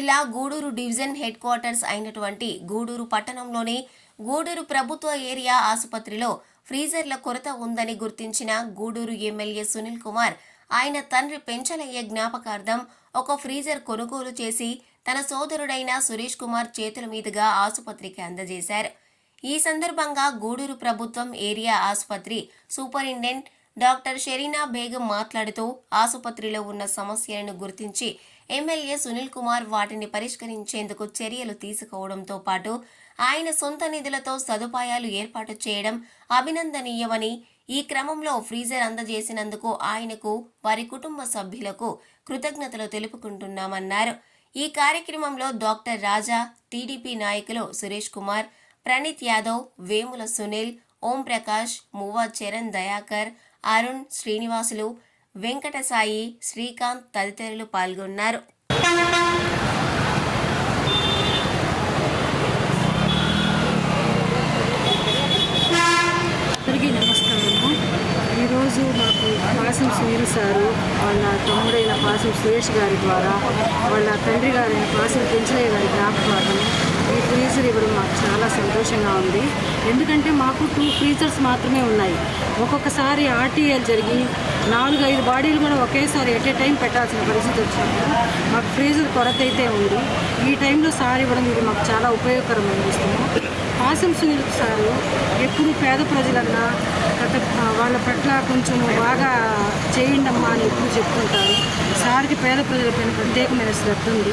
జిల్లా Gudur division head quarters అయినటువంటి గూడూరు పట్టణంలోని గూడూరు ప్రభుత్వ ఏరియా ఆసుపత్రిలో ఫ్రీజర్ల కొరత ఉందని గుర్తించిన గూడూరు ఎమ్మెల్యే సునీల్ కుమార్ ఆయన తండ్రి పెంచలయ్య జ్ఞాపకార్థం ఒక ఫ్రీజర్ కొనుగోలు చేసి తన సోదరుడైన సురేష్ కుమార్ చేతుల మీదుగా ఆసుపత్రికి అందజేశారు. ఈ సందర్భంగా గూడూరు ప్రభుత్వం ఏరియా ఆసుపత్రి సూపరింటెండెంట్ డాక్టర్ షెరీనా బేగం మాట్లాడుతూ ఆసుపత్రిలో ఉన్న సమస్యలను గుర్తించి ఎమ్మెల్యే సునీల్ కుమార్ వాటిని పరిష్కరించేందుకు చర్యలు తీసుకోవడంతో పాటు ఆయన సొంత నిధులతో సదుపాయాలు ఏర్పాటు చేయడం అభినందనీయమని ఈ క్రమంలో ఫ్రీజర్ అందజేసినందుకు ఆయనకు వారి కుటుంబ సభ్యులకు కృతజ్ఞతలు తెలుపుకుంటున్నామన్నారు. ఈ కార్యక్రమంలో డాక్టర్ రాజా టీడీపీ నాయకులు సురేష్ కుమార్ ప్రణీత్ యాదవ్ వేముల సునీల్ ఓం ప్రకాష్ మువ్వా చరణ్ దయాకర్ అరుణ్ శ్రీనివాసులు వెంకటసాయి శ్రీకాంత్ తదితరులు పాల్గొన్నారు. అందరికీ నమస్కారము ఈరోజు మాకు పాసం సునీల్ సారు వాళ్ళ తమ్ముడైన పాసం సురేష్ గారి ద్వారా వాళ్ళ తండ్రి గారైన పాసం పెంచలయ్య గారి జ్ఞాపకార్థం ఫ్రీజర్ ఇవ్వడం మాకు చాలా సంతోషంగా ఉంది. ఎందుకంటే మాకు టూ ఫ్రీజర్స్ మాత్రమే ఉన్నాయి. ఒక్కొక్కసారి ఆర్టీఎల్ జరిగి నాలుగు ఐదు బాడీలు కూడా ఒకేసారి ఎట్ ఏ టైం పెట్టాల్సిన పరిస్థితి వచ్చినప్పుడు మాకు ఫ్రీజర్ కొరత అయితే ఉంది. ఈ టైంలో సార్ ఇవ్వడం ఇది మాకు చాలా ఉపయోగకరం అనిపిస్తుంది పాసం సునీల్ సారు ఎప్పుడు పేద ప్రజలన్నా కథ వాళ్ళ పట్ల కొంచెం బాగా చేయండి అమ్మా అని ఎప్పుడు చెప్తుంటారు. సార్కి పేద ప్రజలపైన ప్రత్యేకమైన శ్రద్ధ ఉంది.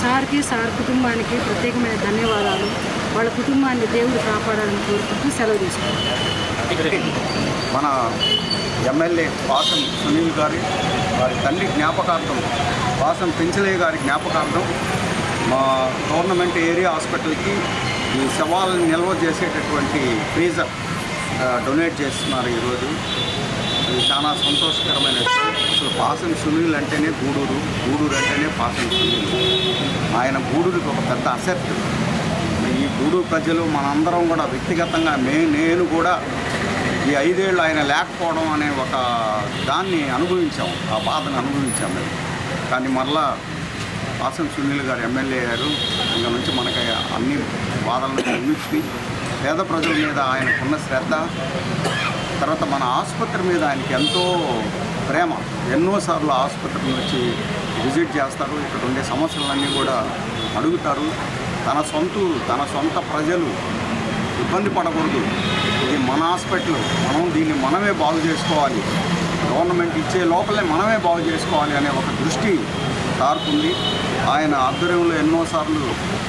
సార్కి సార్ కుటుంబానికి ప్రత్యేకమైన ధన్యవాదాలు. వాళ్ళ కుటుంబాన్ని దేవుడు కాపాడాలని కోరుకుంటూ సెలవు తీసుకుంటాం మన ఎమ్మెల్యే పాసం సునీల్ గారి వారి తండ్రి జ్ఞాపకార్థం పాసం పెంచలయ్య గారి జ్ఞాపకార్థం మా గవర్నమెంట్ ఏరియా హాస్పిటల్కి ఈ శవాలను నిల్వ చేసేటటువంటి ఫ్రీజర్ డొనేట్ చేస్తున్నారు ఈరోజు. ఇది చాలా సంతోషకరమైన అసలు పాసం సునీల్ అంటేనే గూడూరు. గూడూరు అంటేనే పాసం సునీల్. ఆయన గూడూరుకి ఒక పెద్ద అసెట్ ఈ గూడూరు ప్రజలు మనందరం కూడా వ్యక్తిగతంగా మే నేను కూడా ఈ ఐదేళ్ళు ఆయన లేకపోవడం అనే ఒక దాన్ని అనుభవించాం. ఆ బాధను అనుభవించాం మేము. కానీ మరలా పాసం సునీల్ గారు ఎమ్మెల్యే గారు ఇంకా నుంచి మనకి అన్ని బాధలను విముక్తి పేద ప్రజల మీద ఆయనకున్న శ్రద్ధ తర్వాత మన ఆసుపత్రి మీద ఆయనకి ఎంతో ప్రేమ. ఎన్నోసార్లు ఆసుపత్రిని వచ్చి విజిట్ చేస్తారు. ఇక్కడ ఉండే సమస్యలన్నీ కూడా అడుగుతారు. తన సొంత తన సొంత ప్రజలు ఇబ్బంది పడకూడదు. ఇది మన హాస్పిటల్. మనం దీన్ని మనమే బాగు చేసుకోవాలి. గవర్నమెంట్ ఇచ్చే లోపలే మనమే బాగు చేసుకోవాలి అనే ఒక దృష్టి సార్కుంది ఆయన ఆధ్వర్యంలో ఎన్నోసార్లు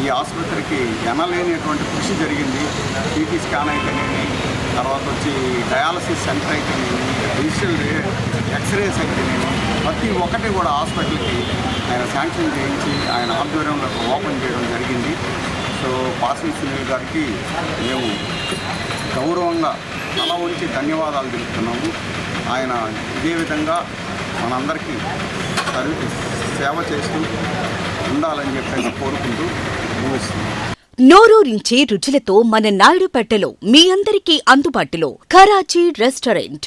ఈ ఆసుపత్రికి ఎనలేనటువంటి కృషి జరిగింది. సిటీ స్కాన్ అయితేనేమి తర్వాత వచ్చి డయాలసిస్ సెంటర్ అయితేనేమి డిజిటల్ ఎక్స్రేస్ అయితేనేమి ప్రతి ఒక్కటి కూడా హాస్పిటల్కి ఆయన శాంక్షన్ చేయించి ఆయన ఆధ్వర్యంలో ఓపెన్ చేయడం జరిగింది. సో పాసింగ్ సునీల్ గారికి మేము గౌరవంగా తల ఉంచి ధన్యవాదాలు తెలుపుతున్నాము. ఆయన ఇదే విధంగా మనందరికీ సర్వీస్ సేవ చేస్తూ ఉండాలని చెప్పేసి కోరుకుంటూ ముగిస్తున్నాం. నోరూరించే రుచులతో మన నాయుడుపేటలో మీ అందరికీ అందుబాటులో Karachi restaurant.